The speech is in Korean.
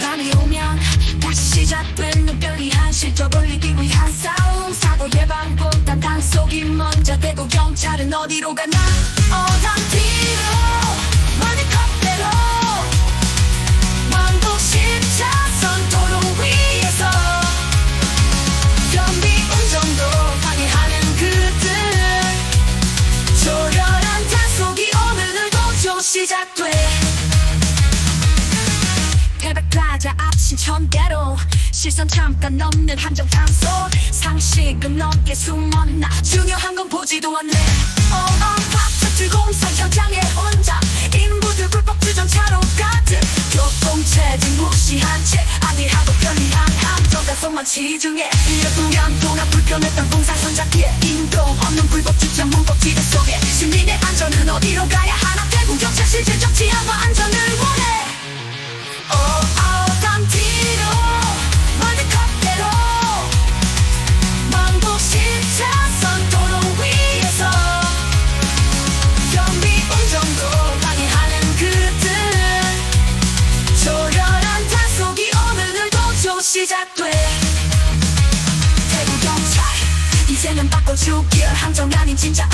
밤이 오면 다시 시작된 눈별이한 실적을 이기 위한 싸움. 사고 예방보단 단속이 먼저 되고 경찰은 어디로 가나? 어 시작돼. 태백plaza 앞 신천대로 시선 잠깐 넘는 함정 단속 상식은 넘게 숨었나 중요한 건 보지도 않네. 어어파트 공사 현장에 혼자 인부들 불법 주정차로 가득. 교통체증 무시한 채 안일하고 편리한 함정 단속만 치중해 1년 동안 불편했던 공사 현장 뒤에 인도 없는 불법 주차 문법 지대 속 시작돼. 대구 경찰 이제는 바꿔주길 함정 아닌 진짜